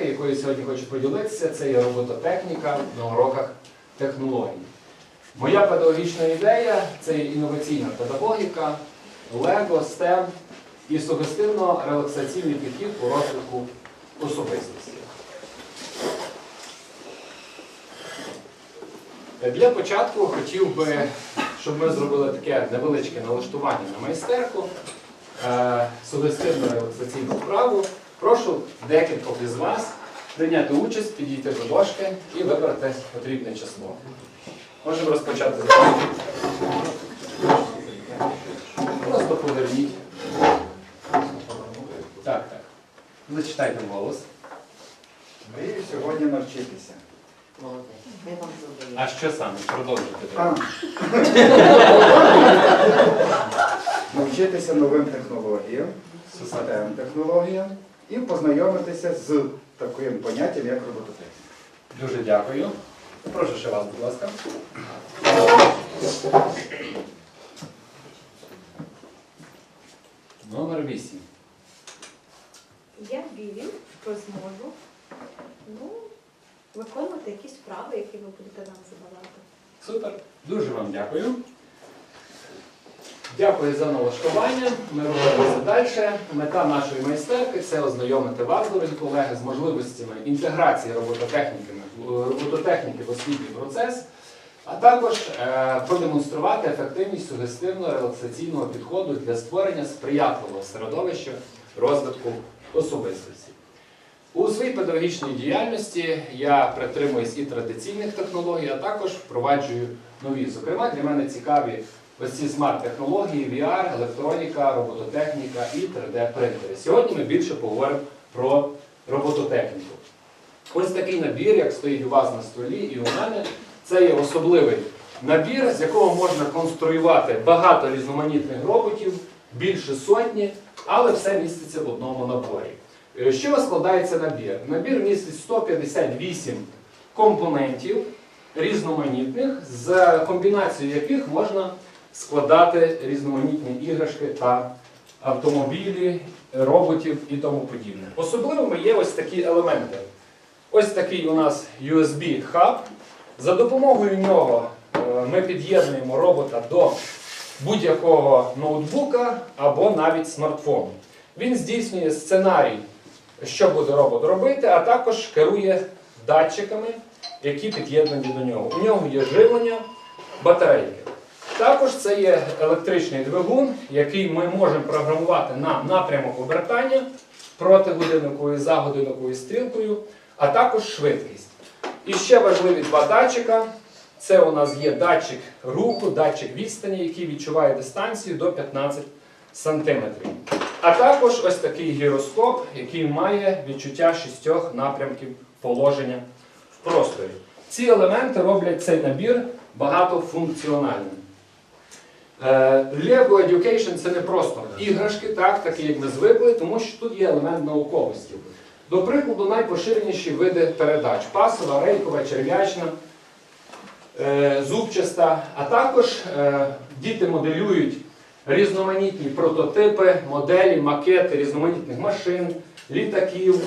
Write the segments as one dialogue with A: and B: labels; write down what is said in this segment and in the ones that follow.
A: майстерки, якою сьогодні хочу поділитися, це є робототехніка на уроках технологій. Моя педагогічна ідея це є інноваційна педагогіка, лего, STEM і сугестивно-релаксаційний підхід у розвитку особистості. Для початку хотів би, щоб ми зробили таке невеличке налаштування на майстерку, е, сугестивно-релаксаційну вправу. Прошу декількох із вас прийняти участь, підійти до дошки і вибрати потрібне число. Можемо розпочати з вами. Просто поверніть. Так, так. Зачитайте голос.
B: Мрію сьогодні навчитися.
A: А що саме? Продовжуйте.
B: Навчитися новим технологіям, систем технологіям і познайомитися з таким поняттям, як робототехніка.
A: Дуже дякую. Прошу ще вас, будь ласка. Номер 8.
C: Я вірю, що зможу ну, виконувати якісь вправи, які ви будете нам задавати.
A: Супер. Дуже вам дякую. Дякую за налаштування. Ми рухаємося далі. Мета нашої майстерки це ознайомити вас, дорогі колеги, з можливостями інтеграції робототехніки, робототехніки в освітній процес, а також е, продемонструвати ефективність сугестивно-релаксаційного підходу для створення сприятливого середовища розвитку особистості. У своїй педагогічній діяльності я притримуюсь і традиційних технологій, а також впроваджую нові. Зокрема, для мене цікаві ось ці смарт-технології, VR, електроніка, робототехніка і 3D-принтери. Сьогодні ми більше поговоримо про робототехніку. Ось такий набір, як стоїть у вас на столі і у мене, це є особливий набір, з якого можна конструювати багато різноманітних роботів, більше сотні, але все міститься в одному наборі. Е, З складається набір? Набір містить 158 компонентів різноманітних, з комбінацією яких можна складати різноманітні іграшки та автомобілі, роботів і тому подібне. Особливими є ось такі елементи. Ось такий у нас USB-хаб. За допомогою нього е, ми під'єднуємо робота до будь-якого ноутбука або навіть смартфону. Він здійснює сценарій, що буде робот робити, а також керує датчиками, які під'єднані до нього. У нього є живлення, батарейки. Також це є електричний двигун, який ми можемо програмувати на напрямок обертання протигодинниковою за годинниковою стрілкою, а також швидкість. І ще важливі два датчика. Це у нас є датчик руху, датчик відстані, який відчуває дистанцію до 15 см. А також ось такий гіроскоп, який має відчуття шістьох напрямків положення в просторі. Ці елементи роблять цей набір багатофункціональним. Е, Lego Education це не просто іграшки, так, такі як ми звикли, тому що тут є елемент науковості. До прикладу, найпоширеніші види передач: пасова, рейкова, черв'ячна, е, зубчаста, а також е, діти моделюють різноманітні прототипи, моделі, макети різноманітних машин, літаків,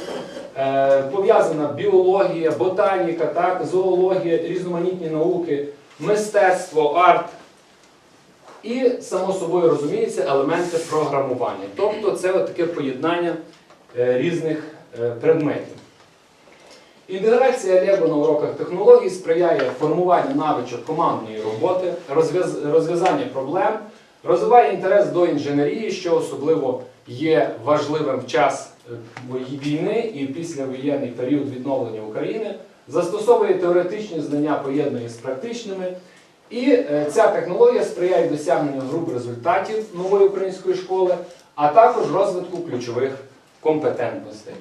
A: е, пов'язана біологія, ботаніка, так, зоологія, різноманітні науки, мистецтво, арт. І, само собою розуміється, елементи програмування. Тобто це таке поєднання е, різних е, предметів. Інтеграція Lego на уроках технологій сприяє формуванню навичок командної роботи, розв'яз- розв'язання проблем, розвиває інтерес до інженерії, що особливо є важливим в час е, війни і післявоєнний період відновлення України, застосовує теоретичні знання, поєднує з практичними. І е, ця технологія сприяє досягненню груп результатів нової української школи, а також розвитку ключових компетентностей.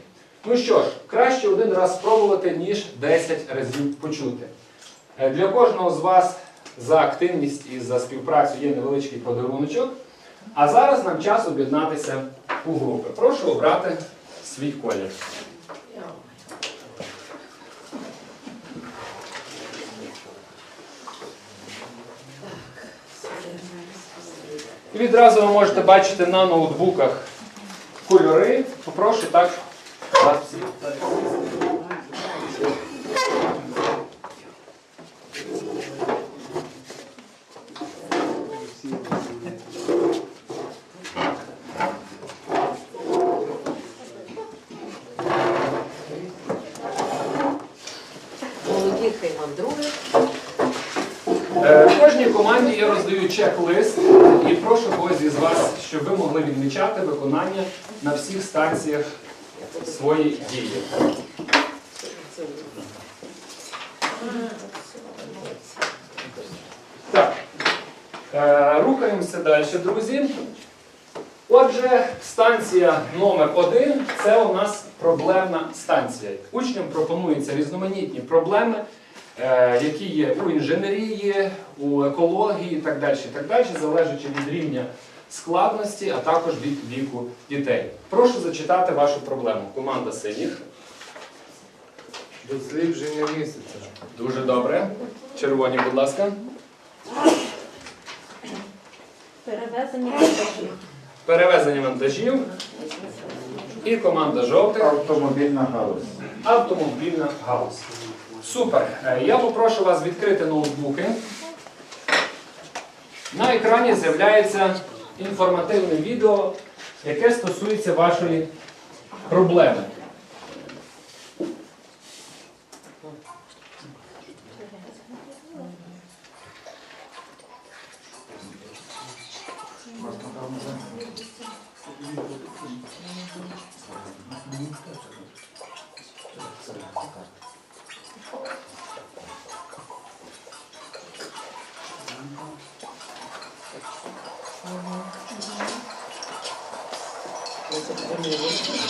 A: Ну що ж, краще один раз спробувати, ніж 10 разів почути. Е, Для кожного з вас за активність і за співпрацю є невеличкий подаруночок. А зараз нам час об'єднатися у групи. Прошу обрати свій колір. І відразу ви можете бачити на ноутбуках кольори. Попрошу так вас всіх.
D: хай вам друге.
A: Е, В кожній команді я роздаю чек-лист і прошу когось із вас, щоб ви могли відмічати виконання на всіх станціях своєї дії. Так, е, рухаємося далі, друзі. Отже, станція номер один це у нас проблемна станція. Учням пропонуються різноманітні проблеми, е, які є у інженерії, у екології і так далі, так далі, залежачи від рівня складності, а також від віку дітей. Прошу зачитати вашу проблему. Команда синіх.
E: Дослідження місяця.
A: Дуже добре. Червоні, будь ласка.
C: Перевезення вантажів.
A: Перевезення вантажів. І команда жовтих.
B: Автомобільна галузь.
A: Автомобільна галузь. Супер. Е, Я попрошу вас відкрити ноутбуки. На екрані з'являється інформативне відео, яке стосується вашої проблеми.
D: Ми це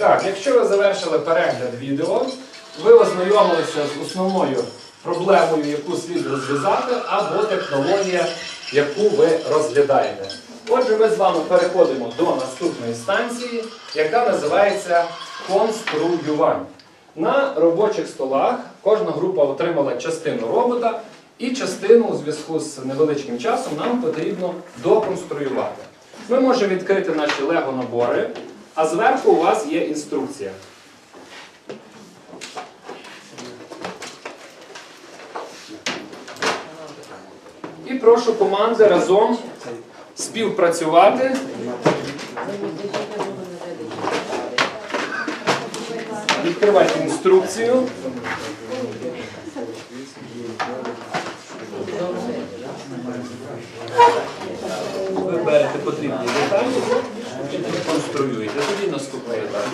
A: Так, якщо ви завершили перегляд відео, ви ознайомилися з основною проблемою, яку слід розв'язати, або технологія, яку ви розглядаєте. Отже, ми з вами переходимо до наступної станції, яка називається конструювання. На робочих столах кожна група отримала частину робота, і частину у зв'язку з невеличким часом нам потрібно доконструювати. Ми можемо відкрити наші лего-набори, а зверху у вас є інструкція. І прошу команди разом співпрацювати. Відкривайте інструкцію. Ви берете потрібні деталі і конструюєте. Тоді наступний етап.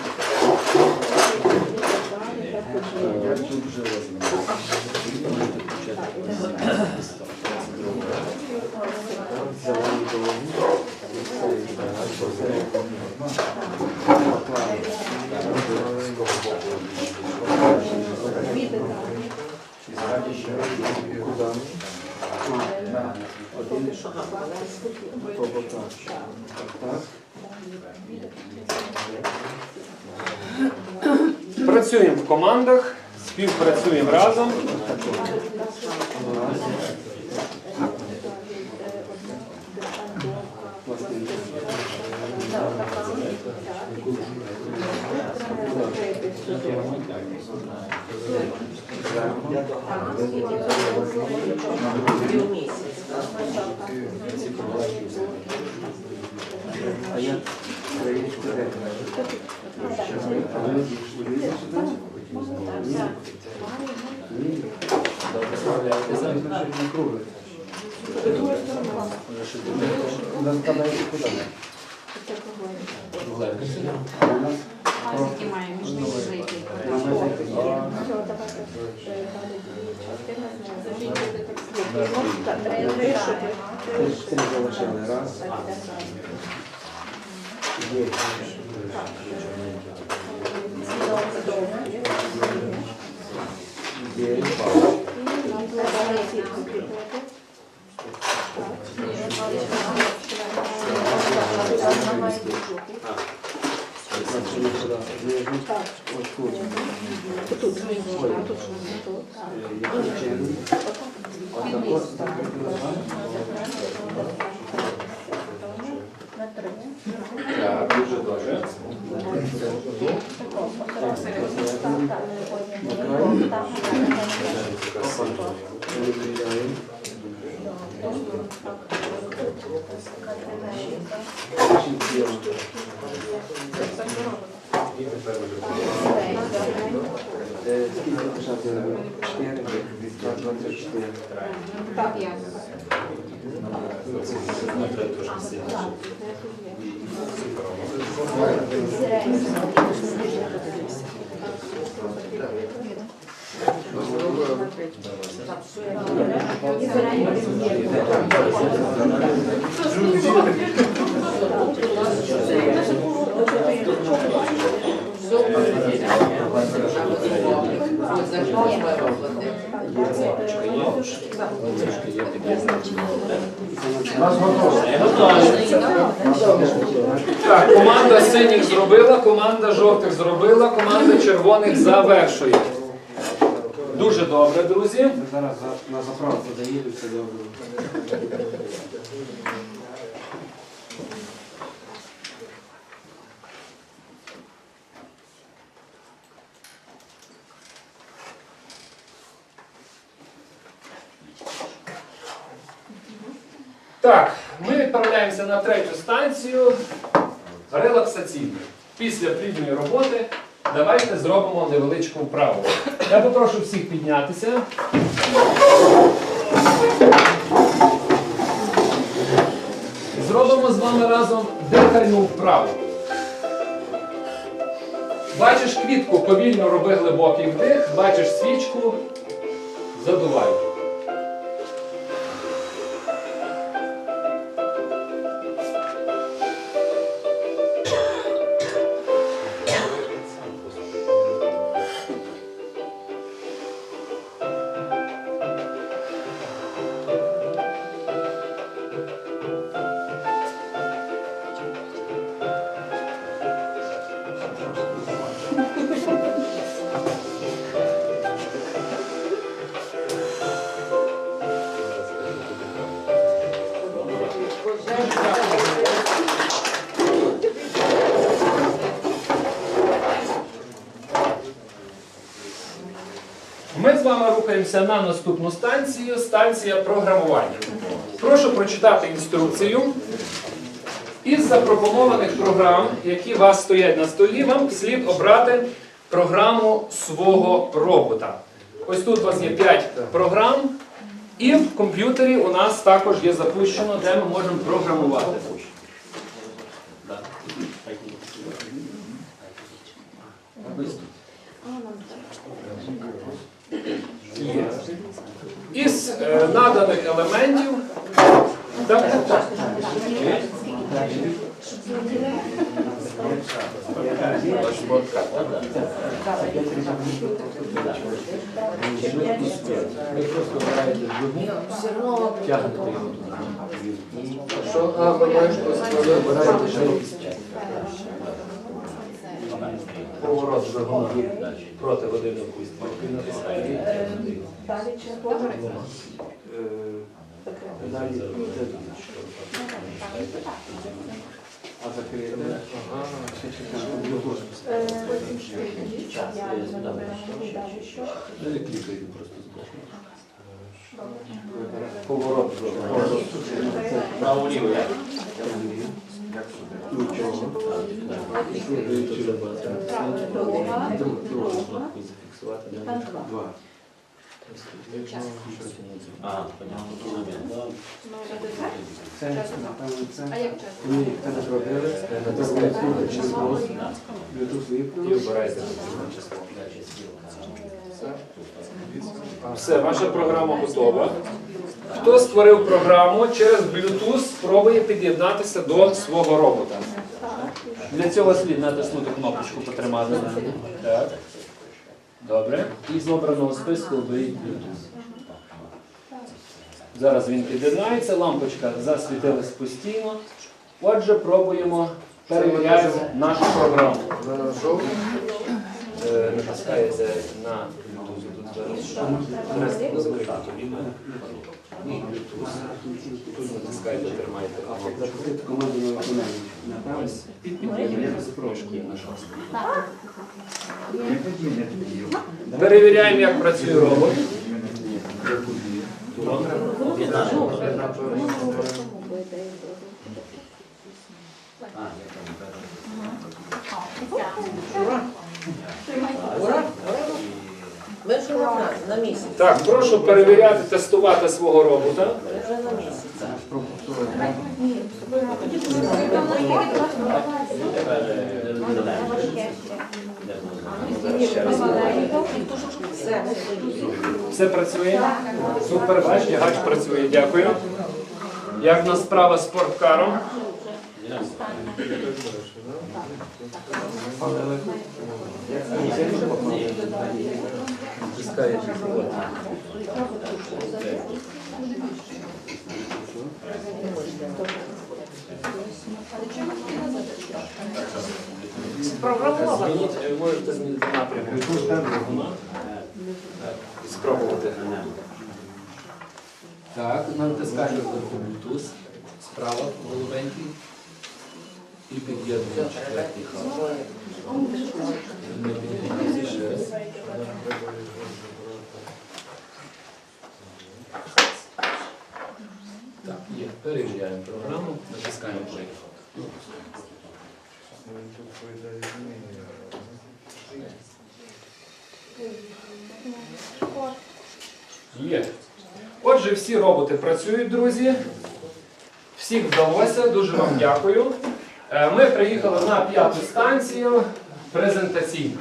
A: Працюємо в командах, співпрацюємо разом.
E: А Раз. Є. Є. Отак, ось так, як називаємо.
A: Так, дуже добре.
E: Перевіряємо. Чим
B: Tak, Skizm Żadnego,
A: Так, команда синіх зробила, команда жовтих зробила, команда червоних завершує. Дуже добре, друзі.
E: Зараз на заправку заїду, все добре.
A: Так, ми відправляємося на третю станцію релаксаційну. Після плідної роботи давайте зробимо невеличку вправу. Я попрошу всіх піднятися. Зробимо з вами разом дихальну вправу. Бачиш квітку, повільно роби глибокий вдих, бачиш свічку, задувай. Вами на наступну станцію, станція програмування. Прошу прочитати інструкцію. Із запропонованих програм, які у вас стоять на столі, вам слід обрати програму свого робота. Ось тут у вас є 5 програм, і в комп'ютері у нас також є запущено, де ми можемо програмувати. Є. Із е, наданих елементів. Так. Що? А, проти годиннику і стрілки натискаєте.
E: Е, Далі. А закрити. Ще чекаємо.
A: Не клікайте просто збоку. Поворот двигуна. Право ліво.
E: Нічого. Два. Це, напевно, це.
F: А як часто?
E: Ні, це не зробили. Це Bluetooth через голос. Bluetooth
A: І
E: вимкнули.
A: обирайте число. Все, ваша програма готова. Хто створив програму через Bluetooth, спробує під'єднатися до свого робота. Для цього слід натиснути кнопочку потримати. Так. Добре. І з обраного списку ви Bluetooth. Зараз він під'єднається, лампочка засвітилась постійно. Отже, пробуємо перевіряємо нашу програму.
E: Е, натискаєте на Ось. І під'єднуєте на шостку.
B: Не тоді,
D: Ми вже на, на місяць.
A: Так, прошу перевіряти, тестувати свого робота.
D: Ми вже на місяць. Все.
A: Все працює? Супер, бач, гач працює, дякую. Як в нас справа з спорткаром?
E: Натискаєте. От.
D: Спрограмовано.
E: Змініть, можете змінити напрямок. Спробувати.
A: Так, натискаємо Bluetooth, справа голубенький. І під'єднуємо четвертий хаб. Так, є. Перевіряємо програму, натискаємо play. Є. Отже, всі роботи працюють, друзі. Всіх вдалося, дуже вам дякую. Е, Ми приїхали на п'яту станцію презентаційну.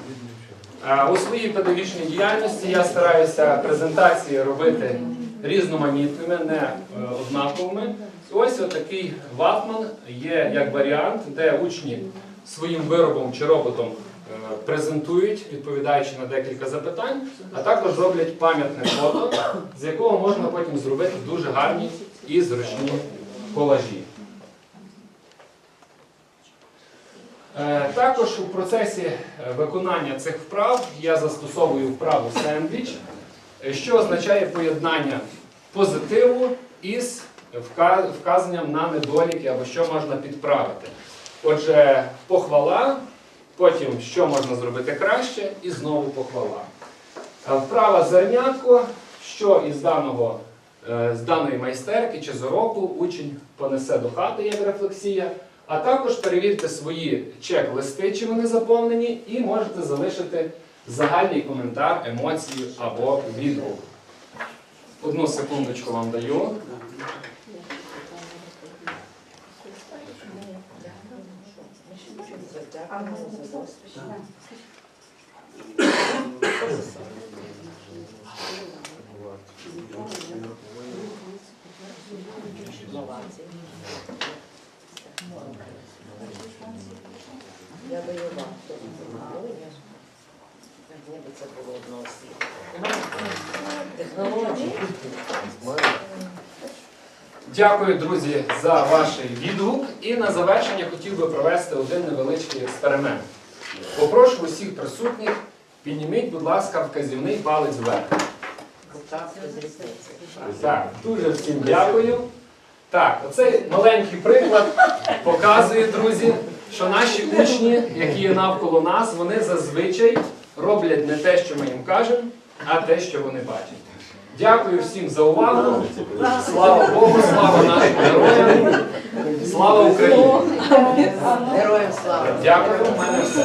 A: Е, У своїй педагогічній діяльності я стараюся презентації робити різноманітними, не е, однаковими. Ось отакий ватман є як варіант, де учні своїм виробом чи роботом е, презентують, відповідаючи на декілька запитань, а також роблять пам'ятне фото, з якого можна потім зробити дуже гарні і зручні колажі. Також у процесі е, виконання цих вправ я застосовую вправу сендвіч, е, що означає поєднання позитиву із вказанням на недоліки або що можна підправити. Отже, похвала, потім що можна зробити краще, і знову похвала. Е, Вправа зернятко, що із даного, е, з даної майстерки чи з уроку учень понесе до хати як рефлексія, а також перевірте свої чек-листи, чи вони заповнені, і можете залишити загальний коментар, емоції або відгук. Одну секундочку вам даю.
D: Я даю вам. Ніби це було одного світу. Технології.
A: Дякую, друзі, за ваш відгук. І на завершення хотів би провести один невеличкий експеримент. Попрошу усіх присутніх, підніміть, будь ласка, вказівний палець вверх. Так, дуже всім дякую. Так, оцей маленький приклад показує, друзі, що наші учні, які є навколо нас, вони зазвичай роблять не те, що ми їм кажемо, а те, що вони бачать. Дякую всім за увагу. Слава Богу, слава нашим героям. Слава Україні!
D: Героям слава!
A: Дякую, в мене все.